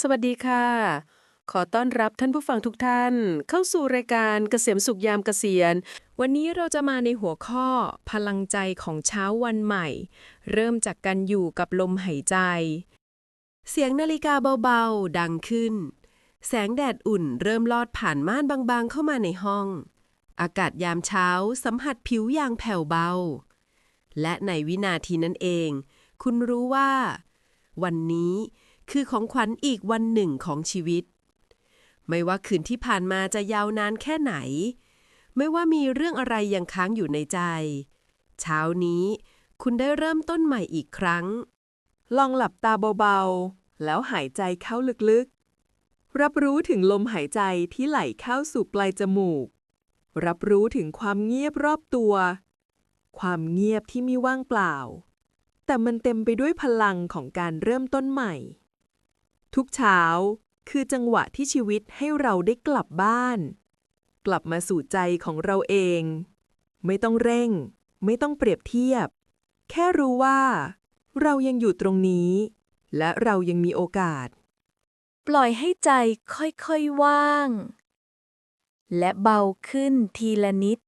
สวัสดีค่ะ ขอต้อนรับท่านผู้ฟังทุกท่าน เข้าสู่รายการเกษมสุขยามเกษียณ วันนี้เราจะมาในหัวข้อ พลังใจของเช้าวันใหม่ เริ่มจากการอยู่กับลมหายใจ เสียงนาฬิกาเบาๆ ดังขึ้น แสงแดดอุ่นเริ่มลอดผ่านม่านบางๆ เข้ามาในห้อง อากาศยามเช้าสัมผัสผิวอย่างแผ่วเบา และในวินาทีนั้นเอง คุณรู้ว่า วันนี้ คือของขวัญอีกวันหนึ่งของชีวิต ไม่ว่าคืนที่ผ่านมาจะยาวนานแค่ไหน ไม่ว่ามีเรื่องอะไรยังค้างอยู่ในใจ เช้านี้คุณได้เริ่มต้นใหม่อีกครั้ง ลองหลับตาเบาๆ แล้วหายใจเข้าลึกๆ รับรู้ถึงลมหายใจที่ไหลเข้าสู่ปลายจมูก รับรู้ถึงความเงียบรอบตัว ความเงียบที่มีว่างเปล่า แต่มันเต็มไปด้วยพลังของการเริ่มต้นใหม่ ทุกเช้าคือจังหวะที่ชีวิตให้เราได้กลับบ้าน กลับมาสู่ใจของเราเอง ไม่ต้องเร่ง ไม่ต้องเปรียบเทียบ แค่รู้ว่า เรายังอยู่ตรงนี้ และเรายังมีโอกาส ปล่อยให้ใจค่อยๆว่าง และเบาขึ้นทีละนิด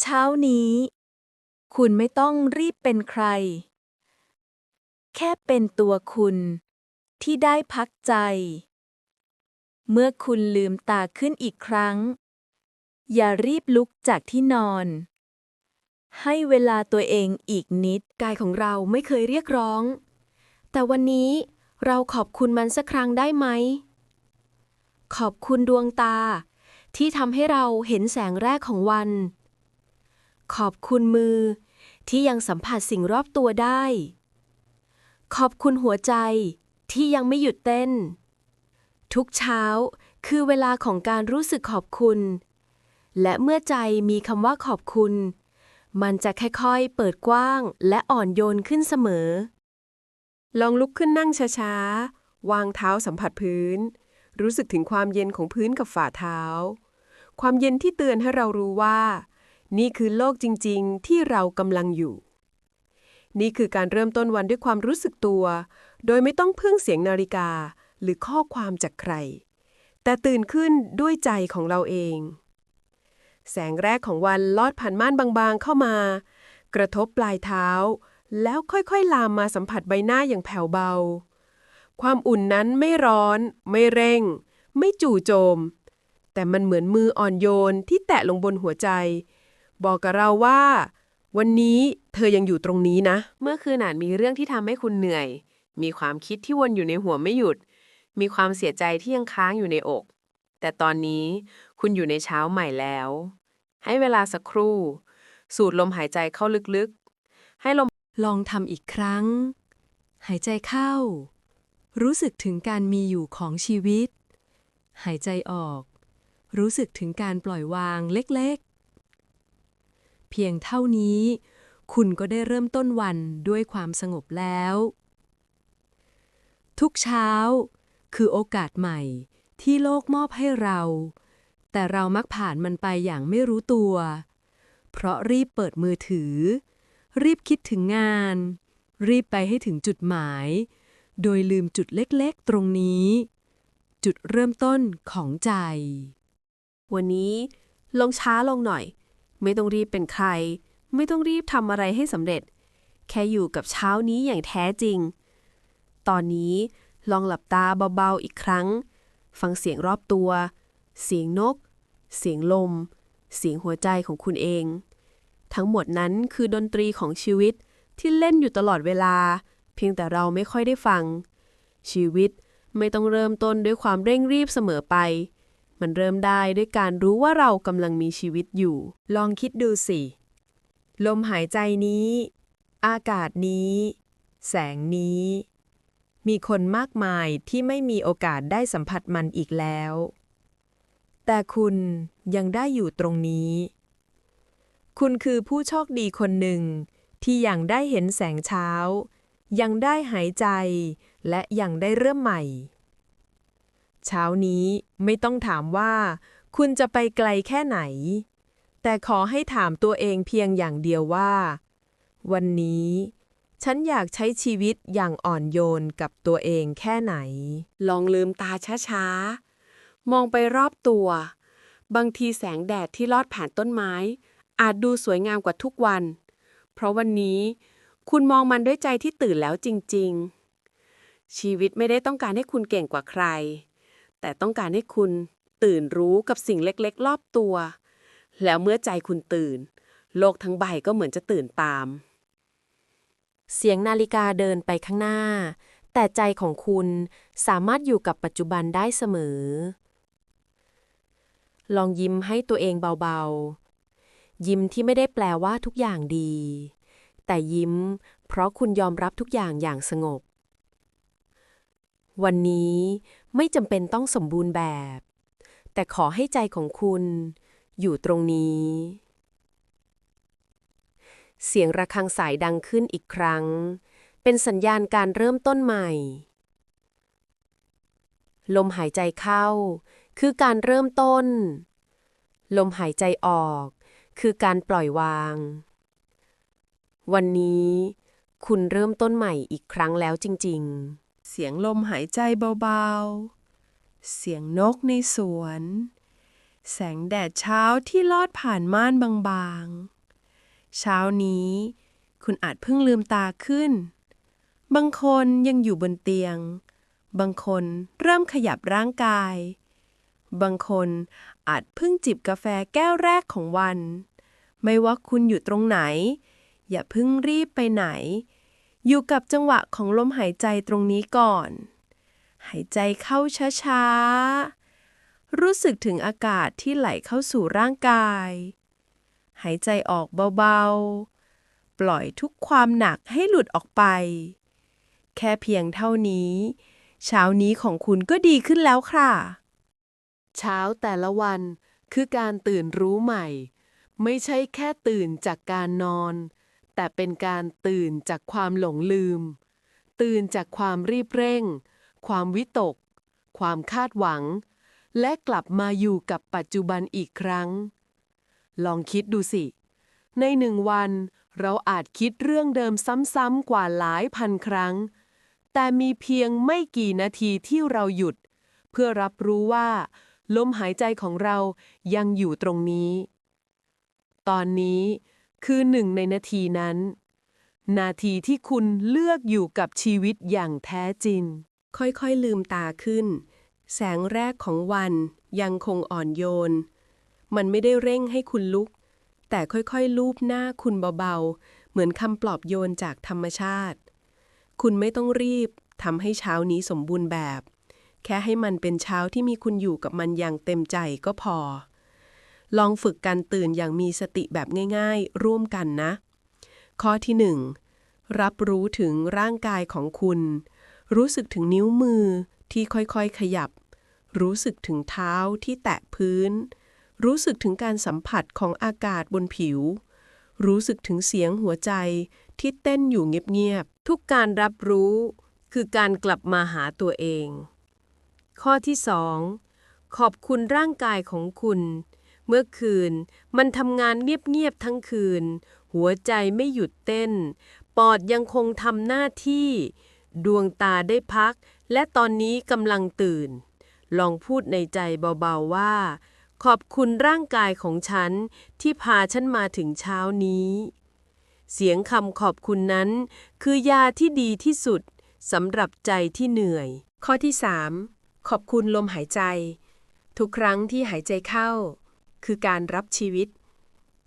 เช้านี้ คุณไม่ต้องรีบเป็นใคร แค่เป็นตัวคุณ ที่ได้พักใจ เมื่อคุณลืมตาขึ้นอีกครั้ง อย่ารีบลุกจากที่นอน ให้เวลาตัวเองอีกนิด กายของเราไม่เคยเรียกร้อง แต่วันนี้เราขอบคุณมันสักครั้งได้ไหม ขอบคุณดวงตา ที่ทำให้เราเห็นแสงแรกของวัน ขอบคุณมือที่ยังสัมผัสสิ่งรอบตัวได้ ขอบคุณหัวใจที่ยังไม่หยุดเต้น ทุกเช้าคือเวลาของการรู้สึกขอบคุณ และเมื่อใจมีคำว่าขอบคุณ มันจะค่อยๆ เปิดกว้างและอ่อนโยนขึ้นเสมอ ลองลุกขึ้นนั่งช้าๆ วางเท้าสัมผัสพื้น รู้สึกถึงความเย็นของพื้นกับฝ่าเท้า ความเย็นที่เตือนให้เรารู้ว่า นี่คือโลกจริงๆ ที่เรากำลังอยู่ นี่คือการเริ่มต้นวันด้วยความรู้สึกตัว โดยไม่ต้องพึ่งเสียงนาฬิกา หรือข้อความจากใคร แต่ตื่นขึ้นด้วยใจของเราเอง แสงแรกของวันลอดผ่านม่านบางๆเข้ามา กระทบปลายเท้า แล้วค่อยๆ ลามมาสัมผัสใบหน้าอย่างแผ่วเบา ความอุ่นนั้นไม่ร้อน ไม่เร่ง ไม่จู่โจม แต่มันเหมือนมืออ่อนโยนที่แตะลงบนหัวใจ บอกกับเราว่า วันนี้เธอยังอยู่ตรงนี้นะ เมื่อคืนอาจมีเรื่องที่ทำให้คุณเหนื่อย มีความคิดที่วนอยู่ในหัวไม่หยุด มีความเสียใจที่ยังค้างอยู่ในอก แต่ตอนนี้คุณอยู่ในเช้าใหม่แล้ว ให้เวลาสักครู่ สูดลมหายใจเข้าลึกๆ ให้ลมลองทำอีกครั้ง หายใจเข้า รู้สึกถึงการมีอยู่ของชีวิต หายใจออก รู้สึกถึงการปล่อยวางเล็กๆเพียงเท่านี้ คุณก็ได้เริ่มต้นวันด้วยความสงบแล้ว ทุกเช้า คือโอกาสใหม่ที่โลกมอบให้เรา แต่เรามักผ่านมันไปอย่างไม่รู้ตัว เพราะรีบเปิดมือถือ รีบคิดถึงงาน รีบไปให้ถึงจุดหมาย โดยลืมจุดเล็กๆ ตรงนี้ จุดเริ่มต้นของใจ วันนี้ลงช้าลงหน่อย ไม่ต้องรีบเป็นใคร ไม่ต้องรีบทำอะไรให้สำเร็จ แค่อยู่กับเช้านี้อย่างแท้จริง ตอนนี้ลองหลับตาเบาๆอีกครั้ง ฟังเสียงรอบตัว เสียงนก เสียงลม เสียงหัวใจของคุณเอง ทั้งหมดนั้นคือดนตรีของชีวิตที่เล่นอยู่ตลอดเวลา เพียงแต่เราไม่ค่อยได้ฟัง ชีวิตไม่ต้องเริ่มต้นด้วยความเร่งรีบเสมอไป มันเริ่มได้ด้วยการรู้ว่าเรากำลังมีชีวิตอยู่ ลองคิดดูสิ ลมหายใจนี้ อากาศนี้ แสงนี้ มีคนมากมายที่ไม่มีโอกาสได้สัมผัสมันอีกแล้ว แต่คุณยังได้อยู่ตรงนี้ คุณคือผู้โชคดีคนหนึ่ง ที่ยังได้เห็นแสงเช้า ยังได้หายใจ และยังได้เริ่มใหม่ เช้านี้ไม่ต้องถามว่า คุณจะไปไกลแค่ไหน แต่ขอให้ถามตัวเองเพียงอย่างเดียวว่า วันนี้ ฉันอยากใช้ชีวิตอย่างอ่อนโยนกับตัวเองแค่ไหน ลองลืมตาช้าๆ มองไปรอบตัว บางทีแสงแดดที่ลอดผ่านต้นไม้ อาจดูสวยงามกว่าทุกวัน เพราะวันนี้ คุณมองมันด้วยใจที่ตื่นแล้วจริง ๆ ชีวิตไม่ได้ต้องการให้คุณเก่งกว่าใคร แต่ต้องการให้คุณตื่นรู้กับสิ่งเล็กๆ รอบตัว แล้วเมื่อใจคุณตื่น โลกทั้งใบก็เหมือนจะตื่นตาม เสียงนาฬิกาเดินไปข้างหน้า แต่ใจของคุณสามารถอยู่กับปัจจุบันได้เสมอ ลองยิ้มให้ตัวเองเบาๆ ยิ้มที่ไม่ได้แปลว่าทุกอย่างดี แต่ยิ้มเพราะคุณยอมรับทุกอย่างอย่างสงบวันนี้ ไม่จำเป็นต้องสมบูรณ์แบบ แต่ขอให้ใจของคุณอยู่ตรงนี้ เสียงระฆังสายดังขึ้นอีกครั้ง เป็นสัญญาณการเริ่มต้นใหม่ ลมหายใจเข้า คือการเริ่มต้น ลมหายใจออก คือการปล่อยวาง วันนี้คุณเริ่มต้นใหม่อีกครั้งแล้วจริง ๆ เสียงลมหายใจเบาๆ เสียงนกในสวน แสงแดดเช้าที่ลอดผ่านม่านบางๆ เช้านี้ คุณอาจเพิ่งลืมตาขึ้น บางคนยังอยู่บนเตียง บางคนเริ่มขยับร่างกาย บางคนอาจเพิ่งจิบกาแฟแก้วแรกของวัน ไม่ว่าคุณอยู่ตรงไหน อย่าเพิ่งรีบไปไหน อยู่กับจังหวะของลมหายใจตรงนี้ก่อน หายใจเข้าช้าๆ รู้สึกถึงอากาศที่ไหลเข้าสู่ร่างกาย หายใจออกเบาๆ ปล่อยทุกความหนักให้หลุดออกไป แค่เพียงเท่านี้ เช้านี้ของคุณก็ดีขึ้นแล้วค่ะ เช้าแต่ละวันคือการตื่นรู้ใหม่ ไม่ใช่แค่ตื่นจากการนอน แต่เป็นการตื่นจากความหลงลืม ตื่นจากความรีบเร่ง ความวิตก ความคาดหวัง และกลับมาอยู่กับปัจจุบันอีกครั้ง ลองคิดดูสิ ในหนึ่งวัน เราอาจคิดเรื่องเดิมซ้ำๆกว่าหลายพันครั้ง แต่มีเพียงไม่กี่นาทีที่เราหยุด เพื่อรับรู้ว่าลมหายใจของเรายังอยู่ตรงนี้ ตอนนี้ คือหนึ่งในนาทีนั้น นาทีที่คุณเลือกอยู่กับชีวิตอย่างแท้จริง ค่อยๆลืมตาขึ้น แสงแรกของวันยังคงอ่อนโยน มันไม่ได้เร่งให้คุณลุก แต่ค่อยๆ ลูบหน้าคุณเบาๆ เหมือนคำปลอบโยนจากธรรมชาติ คุณไม่ต้องรีบทำให้เช้านี้สมบูรณ์แบบ แค่ให้มันเป็นเช้าที่มีคุณอยู่กับมันอย่างเต็มใจก็พอ ลองฝึกการตื่นอย่างมีสติแบบง่ายๆ ร่วมกันนะ ข้อที่หนึ่งรับรู้ถึงร่างกายของคุณ รู้สึกถึงนิ้วมือที่ค่อยๆขยับ รู้สึกถึงเท้าที่แตะพื้น รู้สึกถึงการสัมผัสของอากาศบนผิว รู้สึกถึงเสียงหัวใจที่เต้นอยู่เงียบๆ ทุกการรับรู้คือการกลับมาหาตัวเอง ข้อที่สองขอบคุณร่างกายของคุณ เมื่อคืน มันทำงานเงียบ ๆ ทั้งคืน หัวใจไม่หยุดเต้น ปอดยังคงทำหน้าที่ ดวงตาได้พัก และตอนนี้กำลังตื่น ลองพูดในใจเบา ๆ ว่า ขอบคุณร่างกายของฉัน ที่พาฉันมาถึงเช้านี้ เสียงคำขอบคุณนั้น คือยาที่ดีที่สุดสำหรับใจที่เหนื่อย ข้อที่ 3 ขอบคุณลมหายใจ ทุกครั้งที่หายใจเข้า คือการรับชีวิต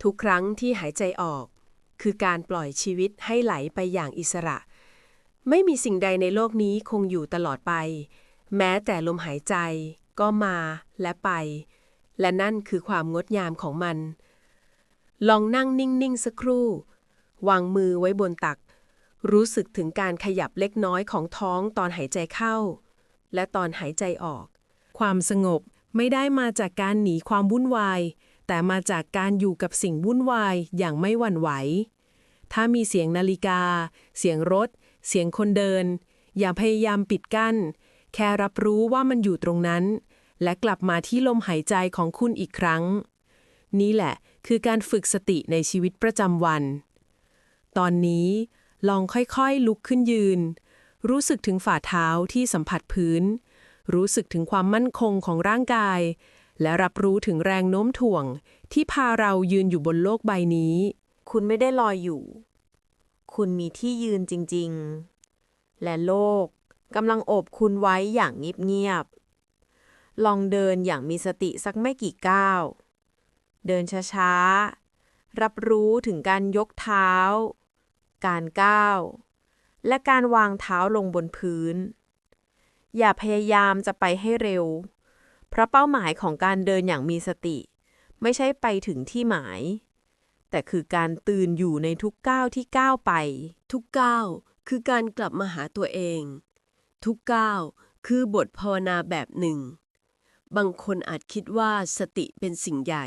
ทุกครั้งที่หายใจออก คือการปล่อยชีวิตให้ไหลไปอย่างอิสระ ไม่มีสิ่งใดในโลกนี้คงอยู่ตลอดไป แม้แต่ลมหายใจก็มาและไป และนั่นคือความงดงามของมัน ลองนั่งนิ่ง ๆ สักครู่ วางมือไว้บนตัก รู้สึกถึงการขยับเล็กน้อยของท้องตอนหายใจเข้า และตอนหายใจออก ความสงบ ไม่ได้มาจากการหนีความวุ่นวาย แต่มาจากการอยู่กับสิ่งวุ่นวายอย่างไม่หวั่นไหว ถ้ามีเสียงนาฬิกา เสียงรถ เสียงคนเดิน อย่าพยายามปิดกั้น แค่รับรู้ว่ามันอยู่ตรงนั้น และกลับมาที่ลมหายใจของคุณอีกครั้ง นี่แหละคือการฝึกสติในชีวิตประจำวัน ตอนนี้ลองค่อยๆลุกขึ้นยืน รู้สึกถึงฝ่าเท้าที่สัมผัสพื้น รู้สึกถึงความมั่นคงของร่างกาย และรับรู้ถึงแรงโน้มถ่วง ที่พาเรายืนอยู่บนโลกใบนี้ คุณไม่ได้ลอยอยู่ คุณมีที่ยืนจริง ๆ และโลกกำลังโอบคุณไว้อย่างเงียบๆลองเดินอย่างมีสติสักไม่กี่ก้าว เดินช้าๆ รับรู้ถึงการยกเท้า การก้าว และการวางเท้าลงบนพื้น อย่าพยายามจะไปให้เร็ว เพราะเป้าหมายของการเดินอย่างมีสติ ไม่ใช่ไปถึงที่หมาย แต่คือการตื่นอยู่ในทุกก้าวที่ก้าวไป ทุกก้าวคือการกลับมาหาตัวเอง ทุกก้าวคือบทภาวนาแบบหนึ่ง บางคนอาจคิดว่าสติเป็นสิ่งใหญ่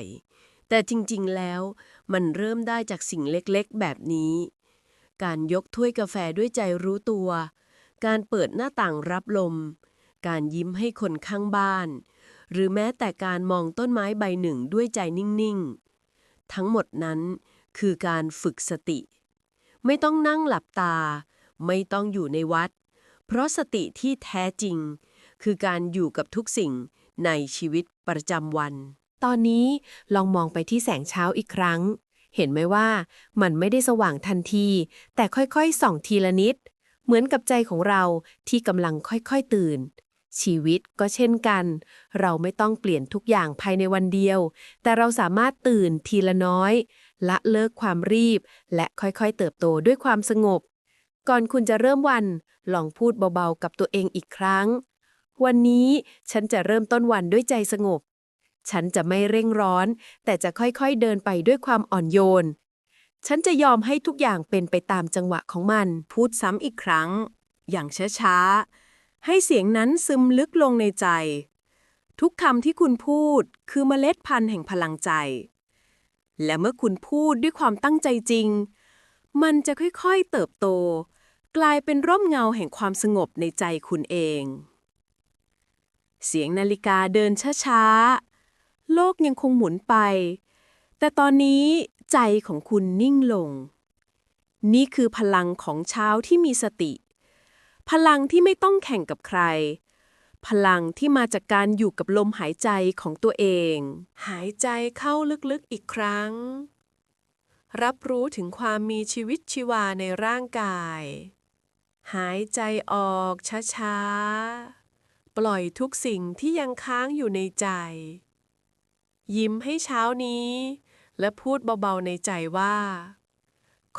แต่จริงๆแล้วมันเริ่มได้จากสิ่งเล็กๆ แบบนี้ การยกถ้วยกาแฟด้วยใจรู้ตัว การเปิดหน้าต่างรับลม การยิ้มให้คนข้างบ้าน หรือแม้แต่การมองต้นไม้ใบหนึ่งด้วยใจนิ่ง ๆ ทั้งหมดนั้นคือการฝึกสติ ไม่ต้องนั่งหลับตา ไม่ต้องอยู่ในวัด เพราะสติที่แท้จริง คือการอยู่กับทุกสิ่งในชีวิตประจำวัน ตอนนี้ลองมองไปที่แสงเช้าอีกครั้ง เห็นไหมว่ามันไม่ได้สว่างทันที แต่ค่อยๆ ส่องทีละนิด เหมือนกับใจของเราที่กำลังค่อยๆตื่น ชีวิตก็เช่นกัน เราไม่ต้องเปลี่ยนทุกอย่างภายในวันเดียว แต่เราสามารถตื่นทีละน้อย ละเลิกความรีบ และค่อยๆเติบโตด้วยความสงบ ก่อนคุณจะเริ่มวัน ลองพูดเบาๆกับตัวเองอีกครั้ง วันนี้ฉันจะเริ่มต้นวันด้วยใจสงบ ฉันจะไม่เร่งร้อน แต่จะค่อยๆเดินไปด้วยความอ่อนโยน ฉันจะยอมให้ทุกอย่างเป็นไปตามจังหวะของมัน พูดซ้ำอีกครั้ง อย่างช้าๆ ให้เสียงนั้นซึมลึกลงในใจ ทุกคำที่คุณพูดคือเมล็ดพันธุ์แห่งพลังใจ และเมื่อคุณพูดด้วยความตั้งใจจริง มันจะค่อยๆเติบโต กลายเป็นร่มเงาแห่งความสงบในใจคุณเอง เสียงนาฬิกาเดินช้าๆ โลกยังคงหมุนไปแต่ตอนนี้ ใจของคุณนิ่งลง นี่คือพลังของเช้าที่มีสติ พลังที่ไม่ต้องแข่งกับใคร พลังที่มาจากการอยู่กับลมหายใจของตัวเอง หายใจเข้าลึกๆอีกครั้ง รับรู้ถึงความมีชีวิตชีวาในร่างกาย หายใจออกช้าๆ ปล่อยทุกสิ่งที่ยังค้างอยู่ในใจ ยิ้มให้เช้านี้ และพูดเบาๆในใจว่า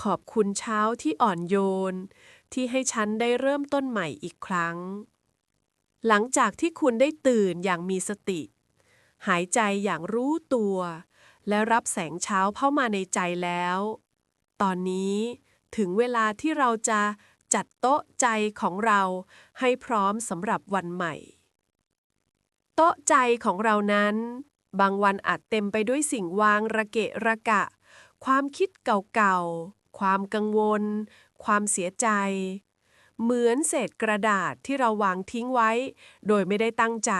ขอบคุณเช้าที่อ่อนโยน ที่ให้ฉันได้เริ่มต้นใหม่อีกครั้ง หลังจากที่คุณได้ตื่นอย่างมีสติ หายใจอย่างรู้ตัว และรับแสงเช้าเข้ามาในใจแล้ว ตอนนี้ถึงเวลาที่เราจะจัดโต๊ะใจของเราให้พร้อมสำหรับวันใหม่ โต๊ะใจของเรานั้น บางวันอาจเต็มไปด้วยสิ่งวางระเกะระกะ ความคิดเก่าๆ ความกังวล ความเสียใจ เหมือนเศษกระดาษที่เราวางทิ้งไว้ โดยไม่ได้ตั้งใจ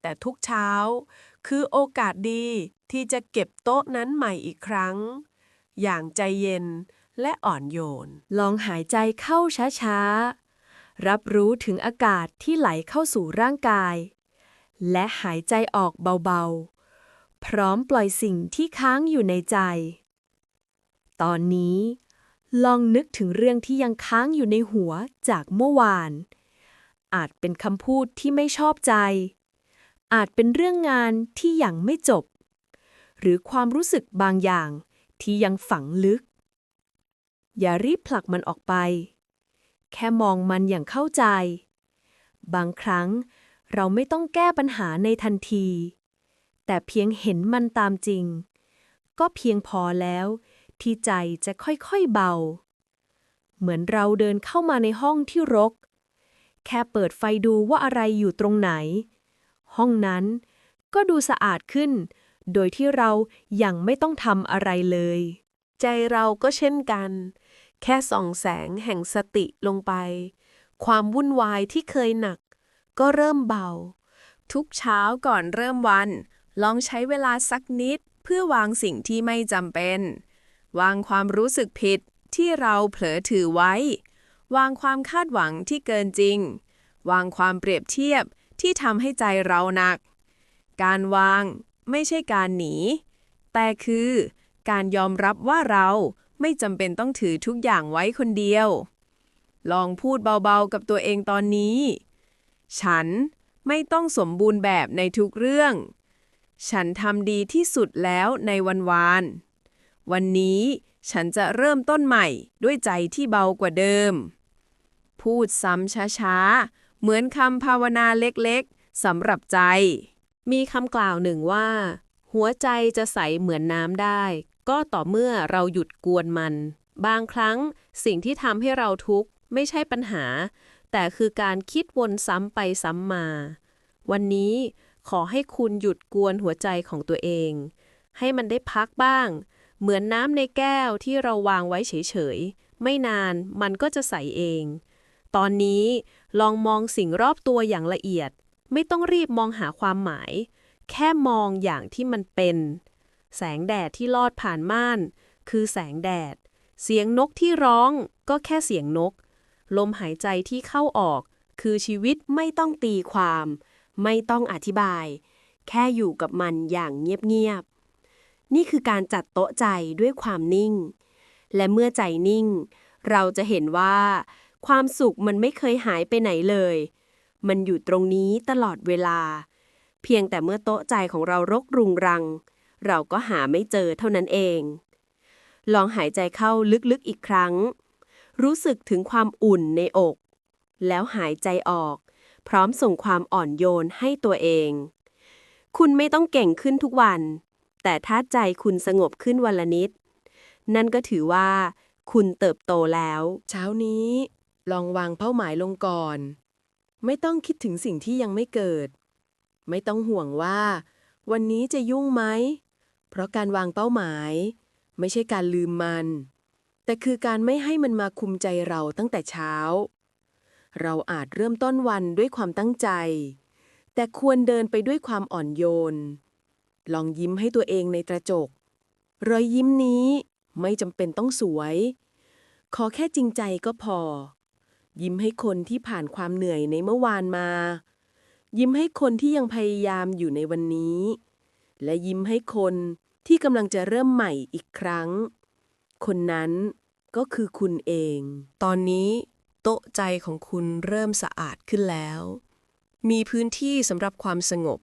แต่ทุกเช้า คือโอกาสดีที่จะเก็บโต๊ะนั้นใหม่อีกครั้ง อย่างใจเย็นและอ่อนโยน ลองหายใจเข้าช้าๆ รับรู้ถึงอากาศที่ไหลเข้าสู่ร่างกาย และหายใจออกเบาๆ พร้อมปล่อยสิ่งที่ค้างอยู่ในใจ ตอนนี้ ลองนึกถึงเรื่องที่ยังค้างอยู่ในหัวจากเมื่อวาน อาจเป็นคำพูดที่ไม่ชอบใจ อาจเป็นเรื่องงานที่ยังไม่จบ หรือความรู้สึกบางอย่างที่ยังฝังลึก อย่ารีบผลักมันออกไป แค่มองมันอย่างเข้าใจ บางครั้ง เราไม่ต้องแก้ปัญหาในทันที แต่เพียงเห็นมันตามจริง ก็เพียงพอแล้ว ที่ใจจะค่อยๆเบา เหมือนเราเดินเข้ามาในห้องที่รก แค่เปิดไฟดูว่าอะไรอยู่ตรงไหน ห้องนั้นก็ดูสะอาดขึ้น โดยที่เรายังไม่ต้องทำอะไรเลย ใจเราก็เช่นกัน แค่ส่องแสงแห่งสติลงไป ความวุ่นวายที่เคยหนัก ก็เริ่มเบา ทุกเช้าก่อนเริ่มวัน ลองใช้เวลาสักนิดเพื่อวางสิ่งที่ไม่จำเป็น วางความรู้สึกผิดที่เราเผลอถือไว้ วางความคาดหวังที่เกินจริง วางความเปรียบเทียบที่ทำให้ใจเราหนัก การวางไม่ใช่การหนี แต่คือการยอมรับว่าเราไม่จำเป็นต้องถือทุกอย่างไว้คนเดียว ลองพูดเบาๆกับตัวเองตอนนี้ ฉันไม่ต้องสมบูรณ์แบบในทุกเรื่อง ฉันทำดีที่สุดแล้วในวันวาน วันนี้ฉันจะเริ่มต้นใหม่ด้วยใจที่เบากว่าเดิม พูดซ้ำช้าๆ เหมือนคำภาวนาเล็กๆสำหรับใจ มีคำกล่าวหนึ่งว่า หัวใจจะใสเหมือนน้ำได้ ก็ต่อเมื่อเราหยุดกวนมัน บางครั้งสิ่งที่ทำให้เราทุกข์ไม่ใช่ปัญหา แต่คือการคิดวนซ้ำไปซ้ำมา วันนี้ขอให้คุณหยุดกวนหัวใจของตัวเอง ให้มันได้พักบ้าง เหมือนน้ำในแก้วที่เราวางไว้เฉยๆ ไม่นานมันก็จะใสเอง ตอนนี้ลองมองสิ่งรอบตัวอย่างละเอียด ไม่ต้องรีบมองหาความหมาย แค่มองอย่างที่มันเป็น แสงแดดที่ลอดผ่านม่าน คือแสงแดด เสียงนกที่ร้องก็แค่เสียงนก ลมหายใจที่เข้าออก คือชีวิตไม่ต้องตีความ ไม่ต้องอธิบาย แค่อยู่กับมันอย่างเงียบๆ นี่คือการจัดโต๊ะใจด้วยความนิ่ง และเมื่อใจนิ่ง เราจะเห็นว่า ความสุขมันไม่เคยหายไปไหนเลย มันอยู่ตรงนี้ตลอดเวลา เพียงแต่เมื่อโต๊ะใจของเรารกรุงรัง เราก็หาไม่เจอเท่านั้นเอง ลองหายใจเข้าลึกๆอีกครั้ง รู้สึกถึงความอุ่นในอก แล้วหายใจออก พร้อมส่งความอ่อนโยนให้ตัวเอง คุณไม่ต้องเก่งขึ้นทุกวัน แต่ถ้าใจคุณสงบขึ้นวันละนิด นั่นก็ถือว่า คุณเติบโตแล้ว เช้านี้ ลองวางเป้าหมายลงก่อน ไม่ต้องคิดถึงสิ่งที่ยังไม่เกิด ไม่ต้องห่วงว่า วันนี้จะยุ่งไหม เพราะการวางเป้าหมาย ไม่ใช่การลืมมัน แต่คือการไม่ให้มันมาคุมใจเราตั้งแต่เช้า เราอาจเริ่มต้นวันด้วยความตั้งใจ แต่ควรเดินไปด้วยความอ่อนโยน ลองยิ้มให้ตัวเองในกระจก รอยยิ้มนี้ไม่จำเป็นต้องสวย ขอแค่จริงใจก็พอ ยิ้มให้คนที่ผ่านความเหนื่อยในเมื่อวานมา ยิ้มให้คนที่ยังพยายามอยู่ในวันนี้ และยิ้มให้คนที่กำลังจะเริ่มใหม่อีกครั้ง คนนั้นก็คือคุณเอง ตอนนี้โต๊ะใจของคุณเริ่มสะอาดขึ้นแล้ว มีพื้นที่สำหรับความสงบ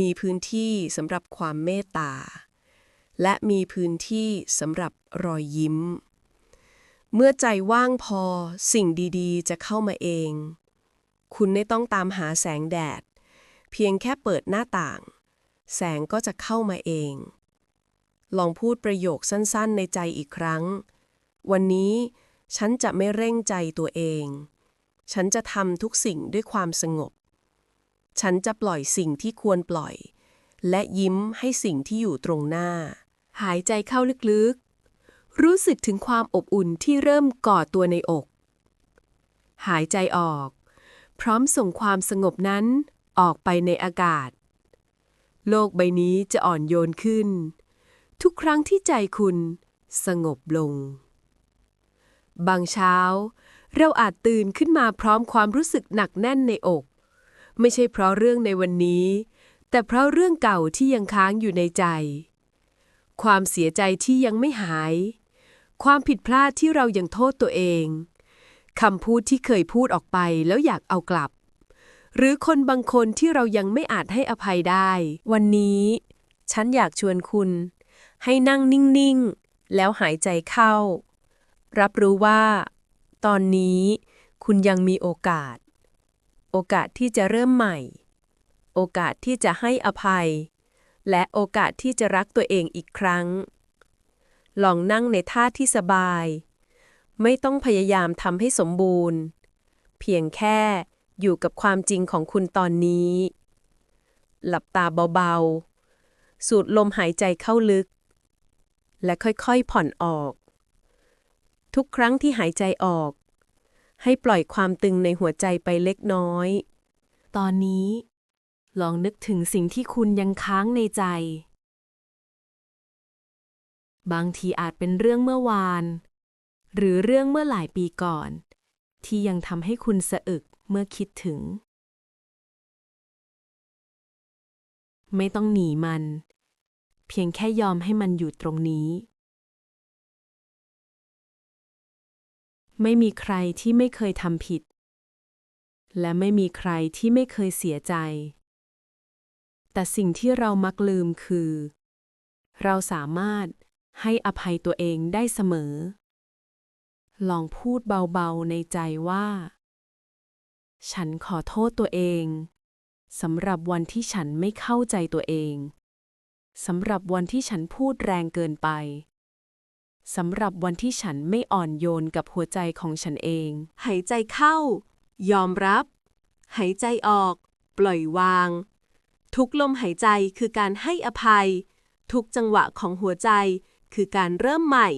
มีพื้นที่สำหรับความเมตตา และมีพื้นที่สำหรับรอยยิ้ม เมื่อใจว่างพอสิ่งดีๆ จะเข้ามาเอง คุณไม่ต้องตามหาแสงแดด เพียงแค่เปิดหน้าต่าง แสงก็จะเข้ามาเอง ลองพูดประโยคสั้นๆ ในใจอีกครั้ง วันนี้ฉันจะไม่เร่งใจตัวเอง ฉันจะทำทุกสิ่งด้วยความสงบ ฉันจะปล่อยสิ่งที่ควรปล่อย และยิ้มให้สิ่งที่อยู่ตรงหน้า หายใจเข้าลึกๆ รู้สึกถึงความอบอุ่นที่เริ่มก่อตัวในอก หายใจออก พร้อมส่งความสงบนั้นออกไปในอากาศ โลกใบนี้จะอ่อนโยนขึ้น ทุกครั้งที่ใจคุณสงบลง บางเช้า เราอาจตื่นขึ้นมาพร้อมความรู้สึกหนักแน่นในอก ไม่ใช่เพราะเรื่องในวันนี้ แต่เพราะเรื่องเก่าที่ยังค้างอยู่ในใจ ความเสียใจที่ยังไม่หาย ความผิดพลาดที่เรายังโทษตัวเองคำพูดที่เคยพูดออกไปแล้วอยากเอากลับ หรือคนบางคนที่เรายังไม่อาจให้อภัยได้ วันนี้ ฉันอยากชวนคุณ ให้นั่งนิ่ง ๆ แล้วหายใจเข้า รับรู้ว่า ตอนนี้คุณยังมีโอกาส โอกาสที่จะเริ่มใหม่ โอกาสที่จะให้อภัย และโอกาสที่จะรักตัวเองอีกครั้ง ลองนั่งในท่าที่สบาย ไม่ต้องพยายามทำให้สมบูรณ์ เพียงแค่อยู่กับความจริงของคุณตอนนี้ หลับตาเบา ๆ สูดลมหายใจเข้าลึก และค่อยๆผ่อนออก ทุกครั้งที่หายใจออก ให้ปล่อยความตึงในหัวใจไปเล็กน้อย ตอนนี้ ลองนึกถึงสิ่งที่คุณยังค้างในใจ บางทีอาจเป็นเรื่องเมื่อวาน หรือเรื่องเมื่อหลายปีก่อน ที่ยังทำให้คุณสะอึกเมื่อคิดถึง ไม่ต้องหนีมัน เพียงแค่ยอมให้มันอยู่ตรงนี้ ไม่มีใครที่ไม่เคยทำผิด และไม่มีใครที่ไม่เคยเสียใจ แต่สิ่งที่เรามักลืมคือ เราสามารถให้อภัยตัวเองได้เสมอ ลองพูดเบาๆในใจว่า ฉันขอโทษตัวเองสำหรับวันที่ฉันไม่เข้าใจตัวเอง สำหรับวันที่ฉันพูดแรงเกินไป สำหรับวันที่ฉันไม่อ่อนโยนกับหัวใจของฉันเอง หายใจเข้า ยอมรับ หายใจออก ปล่อยวาง ทุกลมหายใจคือการให้อภัย ทุกจังหวะของหัวใจคือการเริ่มใหม่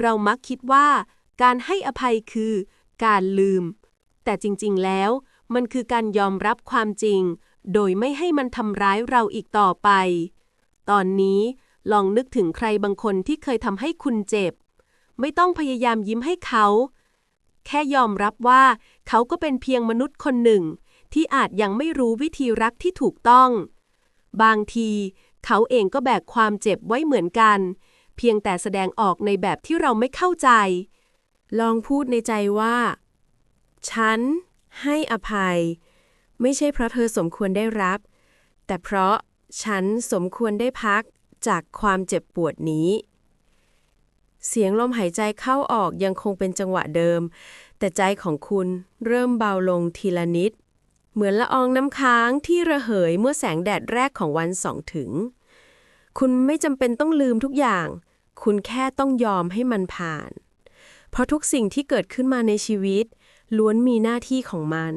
เรามักคิดว่าการให้อภัยคือ การลืม แต่จริงๆ แล้วมันคือการยอมรับความจริง โดยไม่ให้มันทำร้ายเราอีกต่อไป ตอนนี้ลองนึกถึงใครบางคนที่เคยทำให้คุณเจ็บ ไม่ต้องพยายามยิ้มให้เขา แค่ยอมรับว่าเขาก็เป็นเพียงมนุษย์คนหนึ่ง ที่อาจยังไม่รู้วิธีรักที่ถูกต้อง บางที เขาเองก็แบกความเจ็บไว้เหมือนกัน เพียงแต่แสดงออกในแบบที่เราไม่เข้าใจ ลองพูดในใจว่า ฉันให้อภัย ไม่ใช่เพราะเธอสมควรได้รับ แต่เพราะ ฉันสมควรได้พักจากความเจ็บปวดนี้ เสียงลมหายใจเข้าออกยังคงเป็นจังหวะเดิม แต่ใจของคุณเริ่มเบาลงทีละนิด เหมือนละอองน้ำค้างที่ระเหยเมื่อแสงแดดแรกของวันส่องถึง คุณไม่จำเป็นต้องลืมทุกอย่าง คุณแค่ต้องยอมให้มันผ่าน เพราะทุกสิ่งที่เกิดขึ้นมาในชีวิต ล้วนมีหน้าที่ของมัน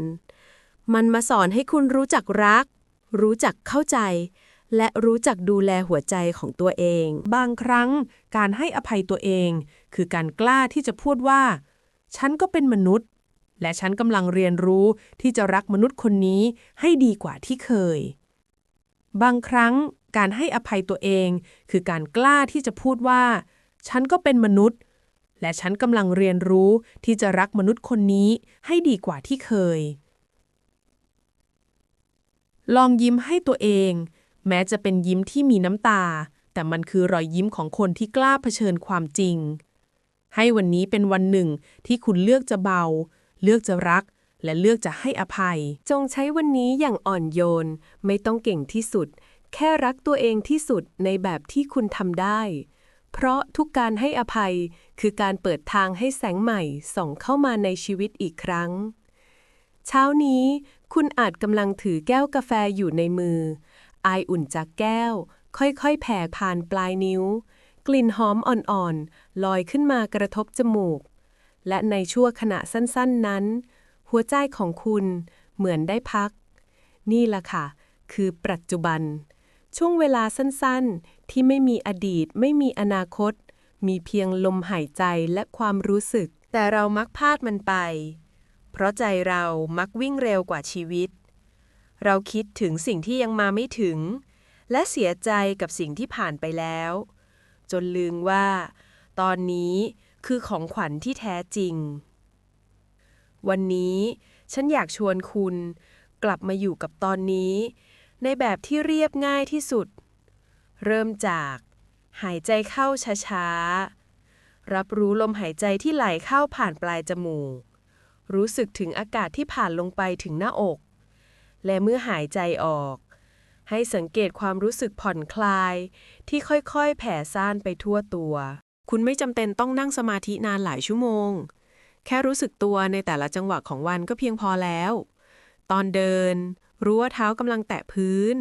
มันมาสอนให้คุณรู้จักรัก รู้จักเข้าใจ และรู้จักดูแลหัวใจของตัวเอง บางครั้งการให้อภัยตัวเอง คือการกล้าที่จะพูดว่า ฉันก็เป็นมนุษย์ และฉันกำลังเรียนรู้ที่จะรักมนุษย์คนนี้ให้ดีกว่าที่เคย บางครั้งการให้อภัยตัวเอง คือการกล้าที่จะพูดว่า ฉันก็เป็นมนุษย์ และฉันกำลังเรียนรู้ที่จะรักมนุษย์คนนี้ให้ดีกว่าที่เคย ลองยิ้มให้ตัวเอง แม้จะเป็นยิ้มที่มีน้ำตา แต่มันคือรอยยิ้มของคนที่กล้าเผชิญความจริง ให้วันนี้เป็นวันหนึ่งที่คุณเลือกจะเบา เลือกจะรัก และเลือกจะให้อภัย จงใช้วันนี้อย่างอ่อนโยน ไม่ต้องเก่งที่สุด แค่รักตัวเองที่สุดในแบบที่คุณทำได้ เพราะทุกการให้อภัยคือการเปิดทางให้แสงใหม่ส่องเข้ามาในชีวิตอีกครั้ง เช้านี้คุณอาจกำลังถือแก้วกาแฟอยู่ในมือ อายอุ่นจากแก้ว ค่อยๆ แผ่ผ่านปลายนิ้ว กลิ่นหอมอ่อนๆ ลอยขึ้นมากระทบจมูก และในชั่วขณะสั้นๆนั้น หัวใจของคุณเหมือนได้พัก นี่ล่ะค่ะ คือปัจจุบัน ช่วงเวลาสั้นๆ ที่ไม่มีอดีตไม่มีอนาคต มีเพียงลมหายใจและความรู้สึก แต่เรามักพลาดมันไป เพราะใจเรามักวิ่งเร็วกว่าชีวิต เราคิดถึงสิ่งที่ยังมาไม่ถึง และเสียใจกับสิ่งที่ผ่านไปแล้ว จนลืมว่า ตอนนี้คือของขวัญที่แท้จริง วันนี้ฉันอยากชวนคุณ กลับมาอยู่กับตอนนี้ ในแบบที่เรียบง่ายที่สุด เริ่มจาก หายใจเข้าช้าๆ รับรู้ลมหายใจที่ไหลเข้าผ่านปลายจมูก รู้สึกถึงอากาศที่ผ่านลงไปถึงหน้าอก และเมื่อหายใจออก ให้สังเกตความรู้สึกผ่อนคลาย ที่ค่อยๆ แผ่ซ่านไปทั่วตัว คุณไม่จำเป็นต้องนั่งสมาธินานหลายชั่วโมง แค่รู้สึกตัวในแต่ละจังหวะของวันก็เพียงพอแล้ว ตอนเดิน รู้ว่าเท้ากำลังแตะพื้น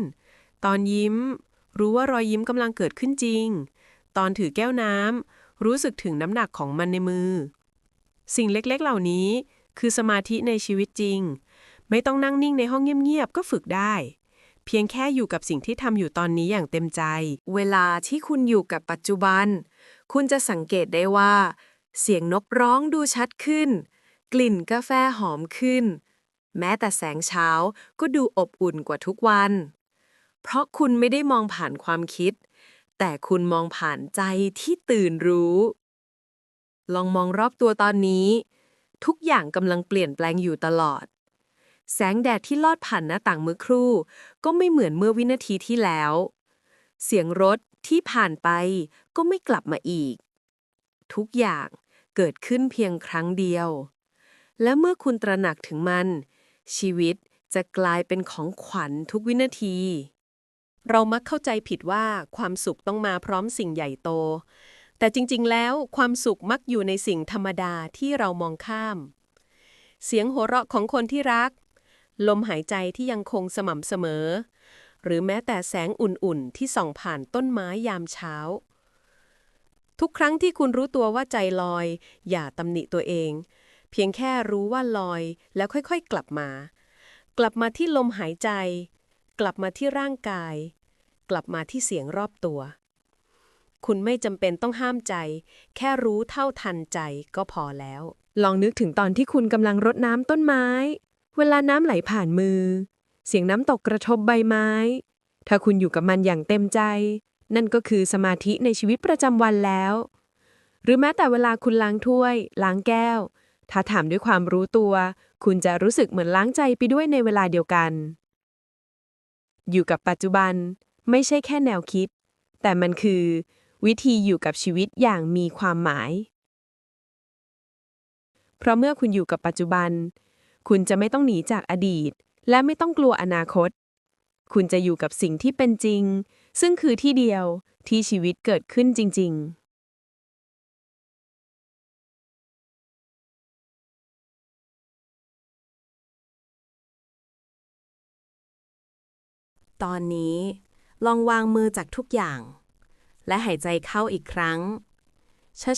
ตอนยิ้ม รู้ว่ารอยยิ้มกำลังเกิดขึ้นจริง ตอนถือแก้วน้ำรู้สึกถึงน้ำหนักของมันในมือ สิ่งเล็กๆ เหล่านี้คือสมาธิในชีวิตจริง ไม่ต้องนั่งนิ่งในห้องเงียบๆ ก็ฝึกได้ เพียงแค่อยู่กับสิ่งที่ทำอยู่ตอนนี้อย่างเต็มใจ เวลาที่คุณอยู่กับปัจจุบัน คุณจะสังเกตได้ว่า เสียงนกร้องดูชัดขึ้น กลิ่นกาแฟหอมขึ้น แม้แต่แสงเช้าก็ดูอบอุ่นกว่าทุกวัน เพราะคุณไม่ได้มองผ่านความคิด แต่คุณมองผ่านใจที่ตื่นรู้ ลองมองรอบตัวตอนนี้ ทุกอย่างกำลังเปลี่ยนแปลงอยู่ตลอด แสงแดดที่ลอดผ่านหน้าต่างเมื่อครู่ ก็ไม่เหมือนเมื่อวินาทีที่แล้ว เสียงรถที่ผ่านไปก็ไม่กลับมาอีก ทุกอย่างเกิดขึ้นเพียงครั้งเดียว และเมื่อคุณตระหนักถึงมัน ชีวิตจะกลายเป็นของขวัญทุกวินาที เรามักเข้าใจผิดว่าความสุขต้องมาพร้อมสิ่งใหญ่โต แต่จริงๆ แล้วความสุขมักอยู่ในสิ่งธรรมดาที่เรามองข้าม เสียงหัวเราะของคนที่รัก ลมหายใจที่ยังคงสม่ำเสมอ หรือแม้แต่แสงอุ่นๆ ที่ส่องผ่านต้นไม้ยามเช้า ทุกครั้งที่คุณรู้ตัวว่าใจลอย อย่าตำหนิตัวเอง เพียงแค่รู้ว่าลอยแล้วค่อยๆกลับมา กลับมาที่ลมหายใจ กลับมาที่ร่างกาย กลับมาที่เสียงรอบตัว คุณไม่จำเป็นต้องห้ามใจ แค่รู้เท่าทันใจก็พอแล้ว ลองนึกถึงตอนที่คุณกำลังรดน้ำต้นไม้ เวลาน้ำไหลผ่านมือ เสียงน้ำตกกระทบใบไม้ ถ้าคุณอยู่กับมันอย่างเต็มใจ นั่นก็คือสมาธิในชีวิตประจำวันแล้ว หรือแม้แต่เวลาคุณล้างถ้วย ล้างแก้ว ถ้าถามด้วยความรู้ตัว คุณจะรู้สึกเหมือนล้างใจไปด้วยในเวลาเดียวกัน อยู่กับปัจจุบันไม่ใช่แค่แนวคิด แต่มันคือ วิธีอยู่กับชีวิตอย่างมีความหมาย เพราะเมื่อคุณอยู่กับปัจจุบัน คุณจะไม่ต้องหนีจากอดีต และไม่ต้องกลัวอนาคต คุณจะอยู่กับสิ่งที่เป็นจริง ซึ่งคือที่เดียวที่ชีวิตเกิดขึ้นจริง ๆตอนนี้ลองวางมือจากทุกอย่าง และหายใจเข้าอีกครั้ง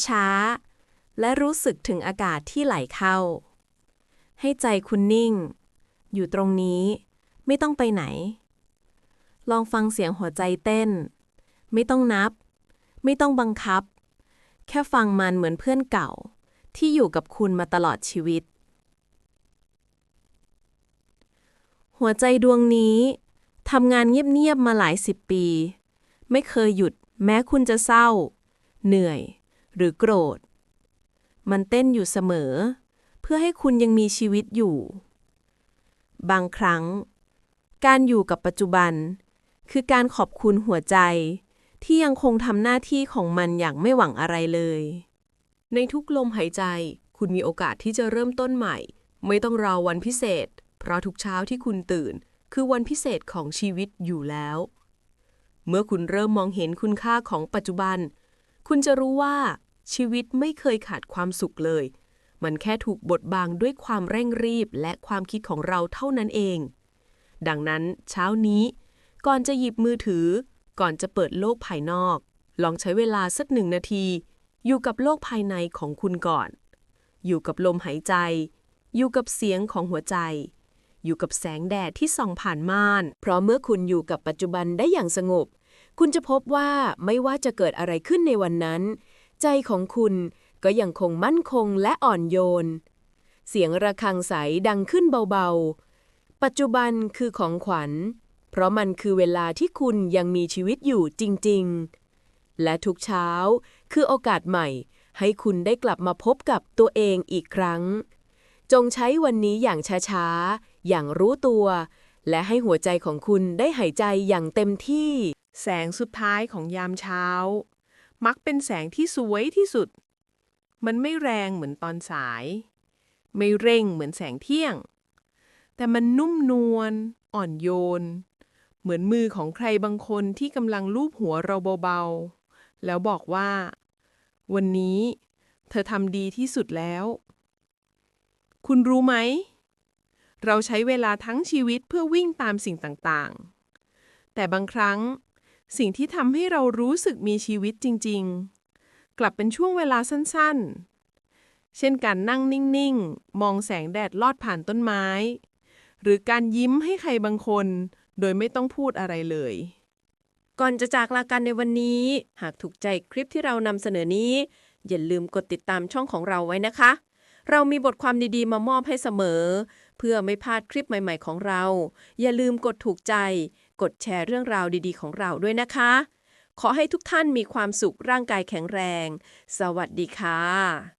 ช้า ๆ และรู้สึกถึงอากาศที่ไหลเข้า ให้ใจคุณนิ่ง อยู่ตรงนี้ ไม่ต้องไปไหน ลองฟังเสียงหัวใจเต้น ไม่ต้องนับ ไม่ต้องบังคับ แค่ฟังมันเหมือนเพื่อนเก่า ที่อยู่กับคุณมาตลอดชีวิต หัวใจดวงนี้ทำงานเงียบ ๆ มาหลายสิบปี ไม่เคยหยุดแม้คุณจะเศร้า เหนื่อย หรือโกรธ มันเต้นอยู่เสมอ เพื่อให้คุณยังมีชีวิตอยู่ บางครั้ง การอยู่กับปัจจุบัน คือการขอบคุณหัวใจ ที่ยังคงทำหน้าที่ของมันอย่างไม่หวังอะไรเลย ในทุกลมหายใจ คุณมีโอกาสที่จะเริ่มต้นใหม่ ไม่ต้องรอวันพิเศษ เพราะทุกเช้าที่คุณตื่น คือวันพิเศษของชีวิตอยู่แล้ว เมื่อคุณเริ่มมองเห็นคุณค่าของปัจจุบัน คุณจะรู้ว่าชีวิตไม่เคยขาดความสุขเลย มันแค่ถูกบดบังด้วยความเร่งรีบและความคิดของเราเท่านั้นเอง ดังนั้นเช้านี้ ก่อนจะหยิบมือถือ ก่อนจะเปิดโลกภายนอก ลองใช้เวลาสักหนึ่งนาที อยู่กับโลกภายในของคุณก่อน อยู่กับลมหายใจ อยู่กับเสียงของหัวใจ อยู่กับแสงแดดที่ส่องผ่านม่าน เพราะเมื่อคุณอยู่กับปัจจุบันได้อย่างสงบ คุณจะพบว่าไม่ว่าจะเกิดอะไรขึ้นในวันนั้น ใจของคุณ ก็ยังคงมั่นคงและอ่อนโยน เสียงระฆังใสดังขึ้นเบาๆ ปัจจุบันคือของขวัญ เพราะมันคือเวลาที่คุณยังมีชีวิตอยู่จริงๆ และทุกเช้าคือโอกาสใหม่ ให้คุณได้กลับมาพบกับตัวเองอีกครั้ง จงใช้วันนี้อย่างช้าๆ อย่างรู้ตัว และให้หัวใจของคุณได้หายใจอย่างเต็มที่ แสงสุดท้ายของยามเช้า มักเป็นแสงที่สวยที่สุด มันไม่แรงเหมือนตอนสาย ไม่เร่งเหมือนแสงเที่ยง แต่มันนุ่มนวลอ่อนโยน เหมือนมือของใครบางคนที่กำลังลูบหัวเราเบาๆ แล้วบอกว่า วันนี้ เธอทำดีที่สุดแล้ว คุณรู้ไหม เราใช้เวลาทั้งชีวิตเพื่อวิ่งตามสิ่งต่างๆ แต่บางครั้งสิ่งที่ทำให้เรารู้สึกมีชีวิตจริง ๆ กลับเป็นช่วงเวลาสั้นๆ เช่นการนั่งนิ่งๆ มองแสงแดดลอดผ่านต้นไม้ หรือการยิ้มให้ใครบางคน โดยไม่ต้องพูดอะไรเลย ก่อนจะจากลากันในวันนี้ หากถูกใจคลิปที่เรานำเสนอนี้ อย่าลืมกดติดตามช่องของเราไว้นะคะ เรามีบทความดีๆ มามอบให้เสมอ เพื่อไม่พลาดคลิปใหม่ ๆ ของเรา อย่าลืมกดถูกใจ กดแชร์เรื่องราวดีๆ ของเราด้วยนะคะ ขอให้ทุกท่านมีความสุขร่างกายแข็งแรง สวัสดีค่ะ